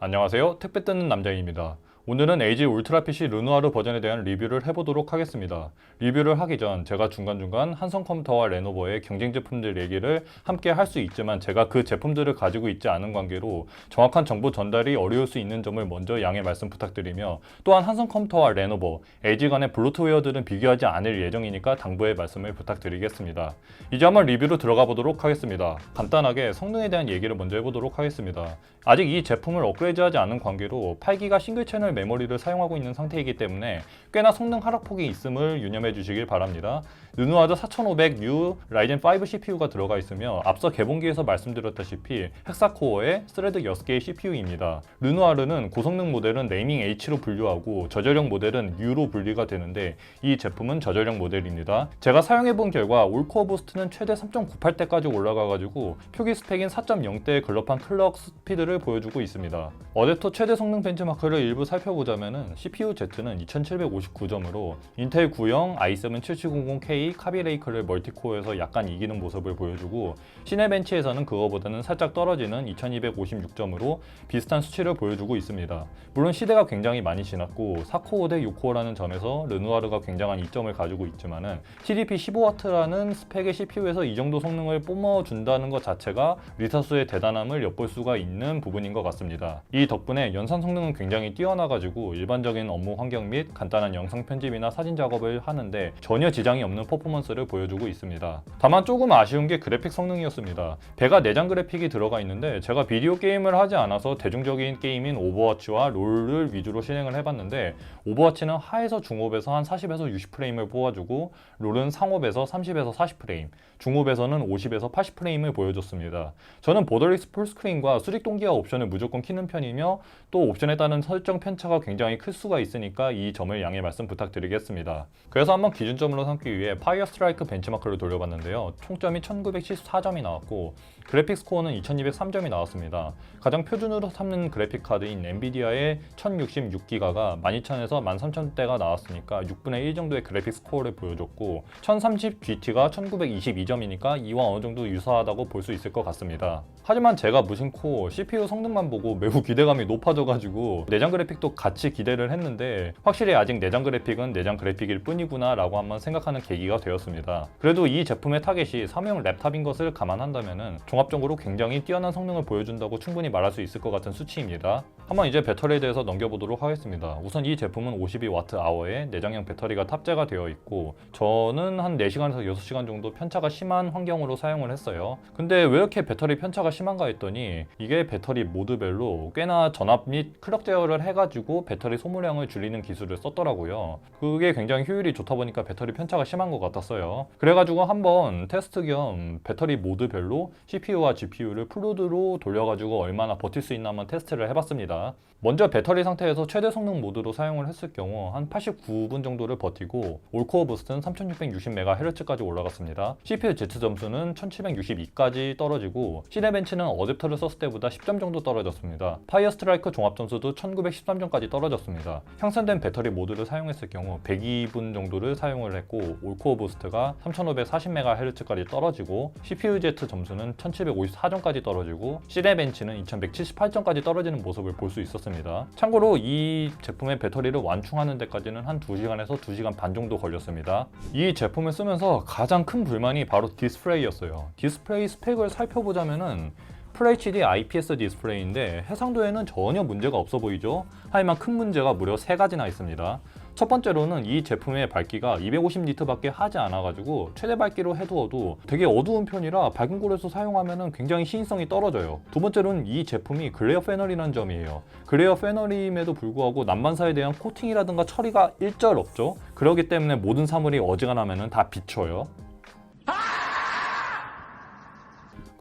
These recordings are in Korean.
안녕하세요. 택배 뜯는 남자입니다. 오늘은 LG 울트라 PC 르누아르 버전에 대한 리뷰를 해보도록 하겠습니다. 리뷰를 하기 전 제가 중간중간 한성 컴퓨터와 레노버의 경쟁 제품들 얘기를 함께 할 수 있지만 제가 그 제품들을 가지고 있지 않은 관계로 정확한 정보 전달이 어려울 수 있는 점을 먼저 양해 말씀 부탁드리며 또한 한성 컴퓨터와 레노버, LG 간의 블루투웨어들은 비교하지 않을 예정이니까 당부의 말씀을 부탁드리겠습니다. 이제 한번 리뷰로 들어가 보도록 하겠습니다. 간단하게 성능에 대한 얘기를 먼저 해보도록 하겠습니다. 아직 이 제품을 업그레이드하지 않은 관계로 8기가 싱글 채널 메모리를 사용하고 있는 상태이기 때문에 꽤나 성능 하락폭이 있음을 유념해 주시길 바랍니다. 르누아드 4500U 라이젠 5 CPU가 들어가 있으며 앞서 개봉기에서 말씀드렸다시피 헥사코어의 스레드 6개의 CPU입니다. 르누아르는 고성능 모델은 네이밍 H로 분류하고 저저력 모델은 U로 분리가 되는데 이 제품은 저저력 모델입니다. 제가 사용해본 결과 올코어 부스트는 최대 3.98대까지 올라가가지고 표기 스펙인 4.0대의 글럽한 클럭 스피드를 보여주고 있습니다. 어댑터 최대 성능 벤치마크를 일부 살펴보자면은 CPU Z는 2759점으로 인텔 9형 i7 7700K 카비레이크를 멀티코어에서 약간 이기는 모습을 보여주고 시네벤치에서는 그거보다는 살짝 떨어지는 2256점으로 비슷한 수치를 보여주고 있습니다. 물론 시대가 굉장히 많이 지났고 4코어 대 6코어라는 점에서 르누아르가 굉장한 이점을 가지고 있지만은 TDP 15W라는 스펙의 CPU에서 이 정도 성능을 뿜어준다는 것 자체가 리사수의 대단함을 엿볼 수가 있는 부분인 것 같습니다. 이 덕분에 연산 성능은 굉장히 뛰어나가지고 일반적인 업무 환경 및 간단한 영상 편집이나 사진 작업을 하는데 전혀 지장이 없는 퍼포먼스를 보여주고 있습니다. 다만 조금 아쉬운 게 그래픽 성능이었습니다. 배가 내장 그래픽이 들어가 있는데 제가 비디오 게임을 하지 않아서 대중적인 게임인 오버워치와 롤을 위주로 진행을 해봤는데 오버워치는 하에서 중업에서 한 40에서 60프레임을 뽑아주고 롤은 상업에서 30에서 40프레임, 중업에서는 50에서 80프레임을 보여줬습니다. 저는 보더리스 풀스크린과 수직 동기화 옵션을 무조건 키는 편이며 또 옵션에 따른 설정 편차가 굉장히 클 수가 있으니까 이 점을 양해 말씀 부탁드리겠습니다. 그래서 한번 기준점으로 삼기 위해 파이어 스트라이크 벤치마크를 돌려봤는데요. 총점이 1974점이 나왔고 그래픽 스코어는 2203점이 나왔습니다. 가장 표준으로 삼는 그래픽 카드인 엔비디아의 1066기가가 12000에서 13000대가 나왔으니까 6분의 1 정도의 그래픽 스코어를 보여줬고 1030GT가 1922점이니까 이와 어느 정도 유사하다고 볼 수 있을 것 같습니다. 하지만 제가 무심코 CPU 성능만 보고 매우 기대감이 높아져가지고 내장 그래픽도 같이 기대를 했는데 확실히 아직 내장 그래픽은 내장 그래픽일 뿐이구나 라고 한번 생각하는 계기가 되었습니다. 그래도 이 제품의 타겟이 사무용 랩탑인 것을 감안한다면 종합적으로 굉장히 뛰어난 성능을 보여준다고 충분히 말할 수 있을 것 같은 수치입니다. 한번 이제 배터리에 대해서 넘겨보도록 하겠습니다. 우선 이 제품은 52Wh의 내장형 배터리가 탑재가 되어 있고 저는 한 4시간에서 6시간 정도 편차가 심한 환경으로 사용을 했어요. 근데 왜 이렇게 배터리 편차가 심한가 했더니 이게 배터리 모드별로 꽤나 전압 및 클럭 제어를 해가지고 배터리 소모량을 줄이는 기술을 썼더라고요. 그게 굉장히 효율이 좋다 보니까 배터리 편차가 심한 것 같았어요. 그래가지고 한번 테스트 겸 배터리 모드별로 CPU와 GPU를 풀로드로 돌려가지고 얼마나 버틸 수 있나 한번 테스트를 해봤습니다. 먼저 배터리 상태에서 최대 성능 모드로 사용을 했을 경우 한 89분 정도를 버티고 올코어 부스트는 3660MHz까지 올라갔습니다. CPU Z 점수는 1762까지 떨어지고 시네벤치는 어댑터를 썼을 때보다 10점 정도 떨어졌습니다. 파이어 스트라이크 종합 점수도 1913점까지 떨어졌습니다. 향상된 배터리 모드를 사용했을 경우 102분 정도를 사용을 했고 올코어 부스트가 3540MHz까지 떨어지고 CPU Z 점수는 1754점까지 떨어지고 시네벤치는 2178점까지 떨어지는 모습을 볼수 있었습니다. 참고로 이 제품의 배터리를 완충하는 데까지는 한 2시간에서 2시간 반 정도 걸렸습니다. 이 제품을 쓰면서 가장 큰 불만이 바로 디스플레이였어요. 디스플레이 스펙을 살펴보자면은 FHD IPS 디스플레이인데 해상도에는 전혀 문제가 없어 보이죠? 하지만 큰 문제가 무려 세 가지나 있습니다. 첫 번째로는 이 제품의 밝기가 250니트밖에 하지 않아가지고 최대 밝기로 해두어도 되게 어두운 편이라 밝은 곳에서 사용하면 굉장히 시인성이 떨어져요. 두 번째로는 이 제품이 글레어 패널이라는 점이에요. 글레어 패널임에도 불구하고 난방사에 대한 코팅이라든가 처리가 일절 없죠. 그렇기 때문에 모든 사물이 어지간하면 다 비춰요.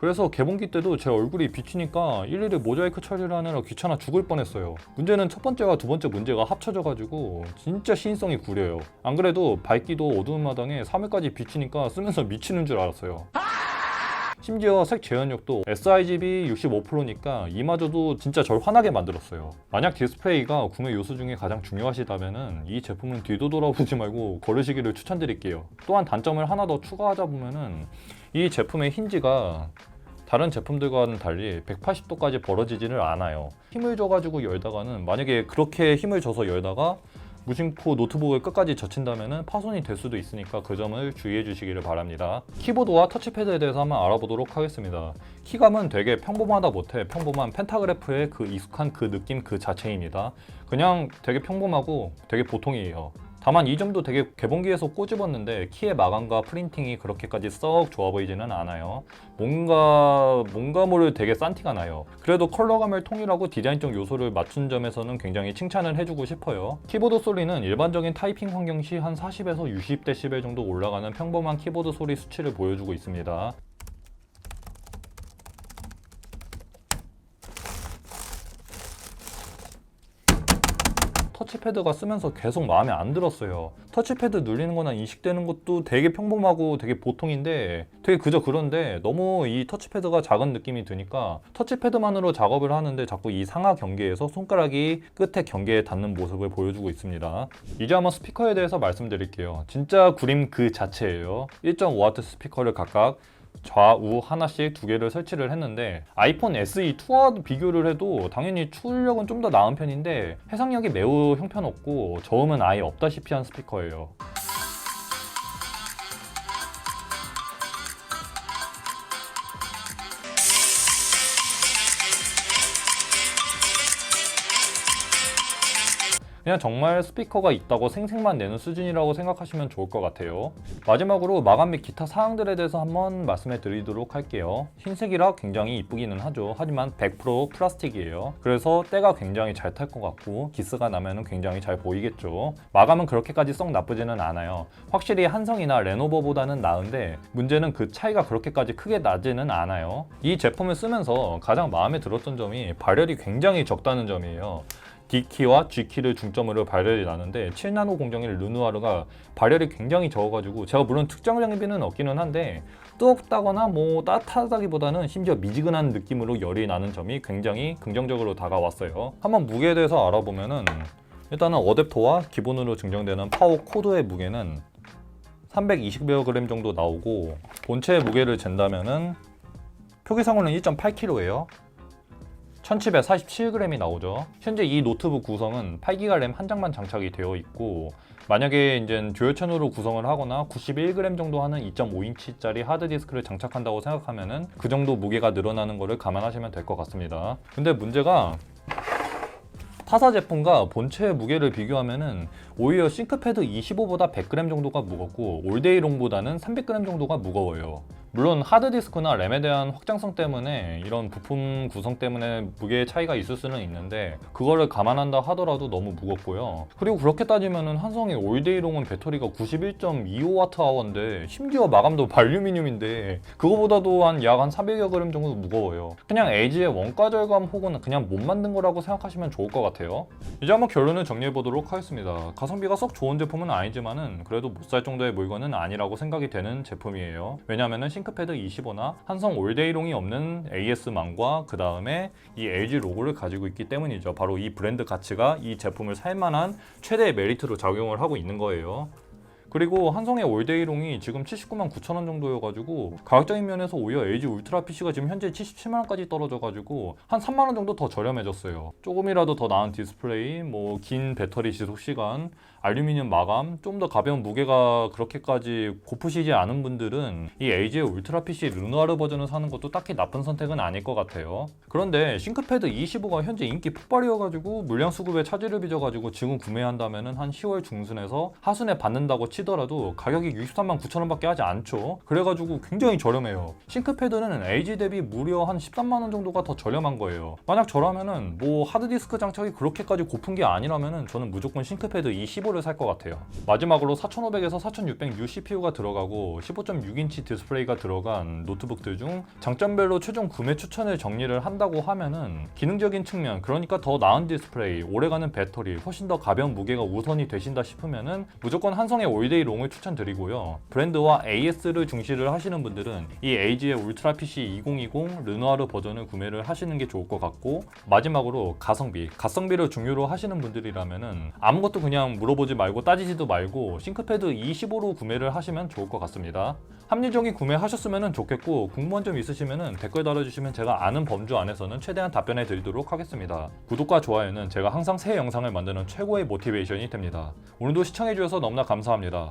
그래서 개봉기 때도 제 얼굴이 비치니까 일일이 모자이크 처리를 하느라 귀찮아 죽을 뻔했어요. 문제는 첫 번째와 두 번째 문제가 합쳐져가지고 진짜 시인성이 구려요. 안 그래도 밝기도 어두운 마당에 3회까지 비치니까 쓰면서 미치는 줄 알았어요. 심지어 색 재현력도 sRGB 65%니까 이마저도 진짜 절 화나게 만들었어요. 만약 디스플레이가 구매 요소 중에 가장 중요하시다면은 이 제품은 뒤도 돌아보지 말고 고르시기를 추천드릴게요. 또한 단점을 하나 더 추가하자 보면은 이 제품의 힌지가 다른 제품들과는 달리 180도까지 벌어지지를 않아요. 힘을 줘가지고 열다가는 만약에 그렇게 힘을 줘서 열다가 무심코 노트북을 끝까지 젖힌다면 파손이 될 수도 있으니까 그 점을 주의해 주시기를 바랍니다. 키보드와 터치패드에 대해서 한번 알아보도록 하겠습니다. 키감은 되게 평범하다 못해 평범한 펜타그래프의 그 익숙한 그 느낌 그 자체입니다. 그냥 되게 평범하고 되게 보통이에요. 다만 이 점도 되게 개봉기에서 꼬집었는데 키의 마감과 프린팅이 그렇게까지 썩 좋아 보이지는 않아요. 뭔가 뭔가 모를 되게 싼 티가 나요. 그래도 컬러감을 통일하고 디자인적 요소를 맞춘 점에서는 굉장히 칭찬을 해주고 싶어요. 키보드 소리는 일반적인 타이핑 환경 시 한 40에서 60dB 정도 올라가는 평범한 키보드 소리 수치를 보여주고 있습니다. 터치패드가 쓰면서 계속 마음에 안 들었어요. 터치패드 눌리는 거나 인식되는 것도 되게 평범하고 되게 보통인데 되게 그저 그런데 너무 이 터치패드가 작은 느낌이 드니까 터치패드만으로 작업을 하는데 자꾸 이 상하 경계에서 손가락이 끝에 경계에 닿는 모습을 보여주고 있습니다. 이제 한번 스피커에 대해서 말씀드릴게요. 진짜 구림 그 자체예요. 1.5W 스피커를 각각 좌우 하나씩 두 개를 설치를 했는데 아이폰 SE 2와 비교를 해도 당연히 출력은 좀 더 나은 편인데 해상력이 매우 형편없고 저음은 아예 없다시피 한 스피커예요. 그냥 정말 스피커가 있다고 생색만 내는 수준이라고 생각하시면 좋을 것 같아요. 마지막으로 마감 및 기타 사항들에 대해서 한번 말씀해 드리도록 할게요. 흰색이라 굉장히 이쁘기는 하죠. 하지만 100% 플라스틱이에요. 그래서 때가 굉장히 잘 탈 것 같고 기스가 나면 굉장히 잘 보이겠죠. 마감은 그렇게까지 썩 나쁘지는 않아요. 확실히 한성이나 레노버보다는 나은데 문제는 그 차이가 그렇게까지 크게 나지는 않아요. 이 제품을 쓰면서 가장 마음에 들었던 점이 발열이 굉장히 적다는 점이에요. D키와 G키를 중점으로 발열이 나는데 7나노 공정일 르누아르가 발열이 굉장히 적어가지고 제가 물론 특정 장비는 없기는 한데 뜨겁다거나 뭐 따뜻하다기보다는 심지어 미지근한 느낌으로 열이 나는 점이 굉장히 긍정적으로 다가왔어요. 한번 무게에 대해서 알아보면은 일단은 어댑터와 기본으로 증정되는 파워 코드의 무게는 320여 그램 정도 나오고 본체의 무게를 잰다면은 표기상으로는 1.8kg예요. 1747g이 나오죠. 현재 이 노트북 구성은 8기가 램 한 장만 장착이 되어 있고 만약에 이제 듀얼 채널로 구성을 하거나 91g 정도 하는 2.5인치짜리 하드디스크를 장착한다고 생각하면은 그 정도 무게가 늘어나는 것을 감안하시면 될 것 같습니다. 근데 문제가 타사 제품과 본체의 무게를 비교하면은 오히려 싱크패드 25보다 100g 정도가 무겁고 올데이롱보다는 300g 정도가 무거워요. 물론 하드디스크나 램에 대한 확장성 때문에 이런 부품 구성 때문에 무게의 차이가 있을 수는 있는데 그거를 감안한다 하더라도 너무 무겁고요. 그리고 그렇게 따지면은 한성의 올데이롱은 배터리가 91.25Wh인데 심지어 마감도 발루미늄인데 그거보다도 한 약한 400여 그램 정도 무거워요. 그냥 LG의 원가 절감 혹은 그냥 못 만든 거라고 생각하시면 좋을 것 같아요. 이제 한번 결론을 정리해 보도록 하겠습니다. 가성비가 썩 좋은 제품은 아니지만은 그래도 못 살 정도의 물건은 아니라고 생각이 되는 제품이에요. 왜냐면은 싱크패드 25나 한성 올데이롱이 없는 AS망과 그 다음에 이 LG 로고를 가지고 있기 때문이죠. 바로 이 브랜드 가치가 이 제품을 살만한 최대의 메리트로 작용을 하고 있는 거예요. 그리고 한성의 올데이롱이 지금 79만 9천 원 정도여가지고 가격적인 면에서 오히려 LG 울트라 PC가 지금 현재 77만 원까지 떨어져가지고 한 3만 원 정도 더 저렴해졌어요. 조금이라도 더 나은 디스플레이, 뭐 긴 배터리 지속 시간, 알루미늄 마감, 좀 더 가벼운 무게가 그렇게까지 고프시지 않은 분들은 이 LG의 울트라 PC 르누아르 버전을 사는 것도 딱히 나쁜 선택은 아닐 것 같아요. 그런데 싱크패드 25가 현재 인기 폭발이어가지고 물량 수급에 차질을 빚어가지고 지금 구매한다면은 한 10월 중순에서 하순에 받는다고 치더라도 가격이 63만 9천 원 밖에 하지 않죠. 그래가지고 굉장히 저렴해요. 싱크패드는 LG 대비 무려 한 13만 원 정도가 더 저렴한 거예요. 만약 저라면은 뭐 하드디스크 장착이 그렇게까지 고픈 게 아니라면은 저는 무조건 싱크패드 25 최고를 살 것 같아요. 마지막으로 4500에서 4600 U CPU가 들어가고 15.6인치 디스플레이가 들어간 노트북들 중 장점별로 최종 구매 추천을 정리를 한다고 하면은 기능적인 측면 그러니까 더 나은 디스플레이, 오래가는 배터리, 훨씬 더 가벼운 무게가 우선이 되신다 싶으면은 무조건 한성의 올데이 롱을 추천드리고요. 브랜드와 AS를 중시를 하시는 분들은 이 에이지의 울트라 PC 2020 르누아르 버전을 구매를 하시는 게 좋을 것 같고 마지막으로 가성비, 가성비를 중요로 하시는 분들이라면은 아무것도 그냥 물어보 지 말고 따지지도 말고 싱크패드 25로 구매를 하시면 좋을 것 같습니다. 합리적인 구매하셨으면 좋겠고 궁금한 점 있으시면 댓글 달아주시면 제가 아는 범주 안에서는 최대한 답변해 드리도록 하겠습니다. 구독과 좋아요는 제가 항상 새 영상을 만드는 최고의 모티베이션이 됩니다. 오늘도 시청해주셔서 너무나 감사합니다.